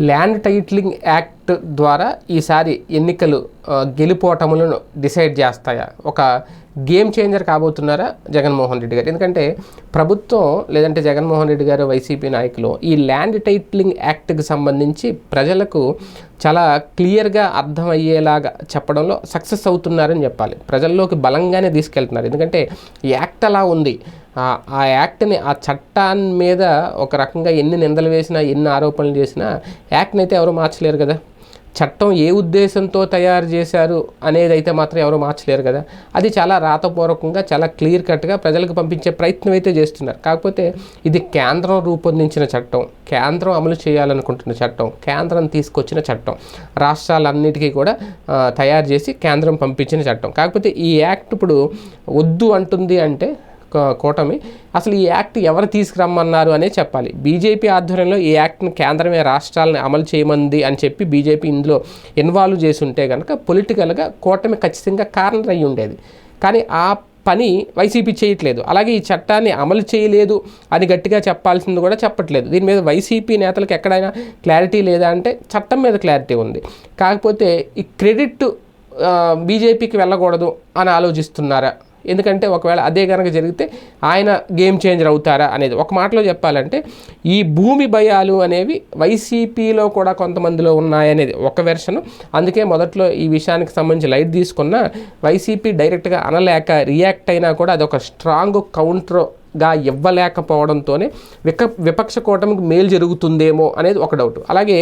Land titling act ద్వారా ఈసారి ఎన్నికలు గెలుపోటములను డిసైడ్ చేస్తాయా? ఒక గేమ్ చేంజర్ కాబోతున్నారా జగన్మోహన్ రెడ్డి గారు? ఎందుకంటే ప్రభుత్వం లేదంటే జగన్మోహన్ రెడ్డి గారు వైసీపీ నాయకులు ఈ ల్యాండ్ టైటిలింగ్ యాక్ట్కి సంబంధించి ప్రజలకు చాలా క్లియర్గా అర్థమయ్యేలాగా చెప్పడంలో సక్సెస్ అవుతున్నారని చెప్పాలి. ప్రజల్లోకి బలంగానే తీసుకెళ్తున్నారు. ఎందుకంటే యాక్ట్ అలా ఉంది. ఆ- ఆ యాక్ట్ని ఆ చట్టాన్ని మీద ఒక రకంగా ఎన్ని నిందలు వేసినా ఎన్ని ఆరోపణలు చేసినా యాక్ట్ని అయితే ఎవరు మార్చలేరు కదా. చట్టం ఏ ఉద్దేశంతో తయారు చేశారు అనేది అయితే మాత్రం ఎవరు మార్చలేరు కదా. అది చాలా రాతపూర్వకంగా చాలా క్లియర్ కట్గా ప్రజలకు పంపించే ప్రయత్నం అయితే చేస్తున్నారు. కాకపోతే ఇది కేంద్రం రూపొందించిన చట్టం కేంద్రం అమలు చేయాలనుకుంటున్న చట్టం కేంద్రం తీసుకొచ్చిన చట్టం రాష్ట్రాలన్నిటికీ కూడా తయారు చేసి కేంద్రం పంపించిన చట్టం. కాకపోతే ఈ యాక్ట్ ఇప్పుడు వద్దు అంటుంది అంటే కూటమి. అసలు ఈ యాక్ట్ ఎవరు తీసుకురమ్మన్నారు అనే చెప్పాలి. బీజేపీ ఆధ్వర్యంలో ఈ యాక్ట్ని కేంద్రమే రాష్ట్రాలను అమలు చేయమంది అని చెప్పి బీజేపీ ఇందులో ఇన్వాల్వ్ చేసి ఉంటే కనుక పొలిటికల్గా కూటమి ఖచ్చితంగా కారణం అయి ఉండేది. కానీ ఆ పని వైసీపీ చేయట్లేదు. అలాగే ఈ చట్టాన్ని అమలు చేయలేదు అని గట్టిగా చెప్పాల్సింది కూడా చెప్పట్లేదు. దీని మీద వైసీపీ నేతలకు ఎక్కడైనా క్లారిటీ లేదా అంటే చట్టం మీద క్లారిటీ ఉంది. కాకపోతే ఈ క్రెడిట్ బీజేపీకి వెళ్ళకూడదు అని ఆలోచిస్తున్నారా? ఎందుకంటే ఒకవేళ అదే కనుక జరిగితే ఆయన గేమ్ చేంజర్ అవుతారా అనేది. ఒక మాటలో చెప్పాలంటే ఈ భూమి భయాలు అనేవి వైసీపీలో కూడా కొంతమందిలో ఉన్నాయనేది ఒక వెర్షన్. అందుకే మొదట్లో ఈ విషయానికి సంబంధించి లైట్ తీసుకున్న వైసీపీ డైరెక్ట్గా అనలేక రియాక్ట్ అయినా కూడా అది ఒక స్ట్రాంగ్ కౌంటర్గా ఇవ్వలేకపోవడంతోనే విక విపక్ష కూటమికి మేలు జరుగుతుందేమో అనేది ఒక డౌట్. అలాగే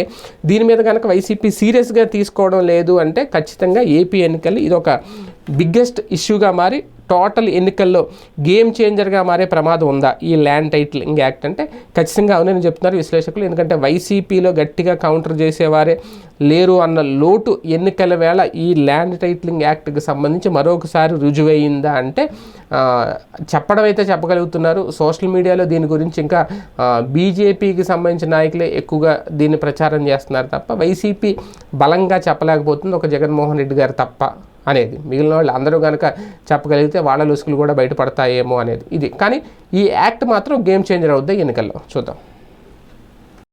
దీని మీద కనుక వైసీపీ సీరియస్గా తీసుకోవడం లేదు అంటే ఖచ్చితంగా ఏపీ ఎన్నికలు ఇది ఒక బిగ్గెస్ట్ ఇష్యూగా మారి టోటల్ ఎన్నికల్లో గేమ్ చేంజర్గా మారే ప్రమాదం ఉందా? ఈ ల్యాండ్ టైటిలింగ్ యాక్ట్ అంటే ఖచ్చితంగా అవునని చెప్తున్నారు విశ్లేషకులు. ఎందుకంటే వైసీపీలో గట్టిగా కౌంటర్ చేసేవారే లేరు అన్న లోటు ఎన్నికల వేళ ఈ ల్యాండ్ టైటిలింగ్ యాక్ట్కి సంబంధించి మరొకసారి రుజువయ్యిందా అంటే చెప్పడం అయితే చెప్పగలుగుతున్నారు. సోషల్ మీడియాలో దీని గురించి ఇంకా బీజేపీకి సంబంధించిన నాయకులే ఎక్కువగా దీన్ని ప్రచారం చేస్తున్నారు తప్ప వైసీపీ బలంగా చెప్పలేకపోతుంది ఒక జగన్మోహన్ రెడ్డి గారు తప్ప. అనేది. మిగిలిన వాళ్ళు అందరూ కనుక చెప్పగలిగితే వాళ్ళ లుసుకులు కూడా బయటపడతాయేమో అనేది. ఇది. కానీ ఈ యాక్ట్ మాత్రం గేమ్ చేంజర్ అవుద్ది ఎన్నికల్లో. చూద్దాం.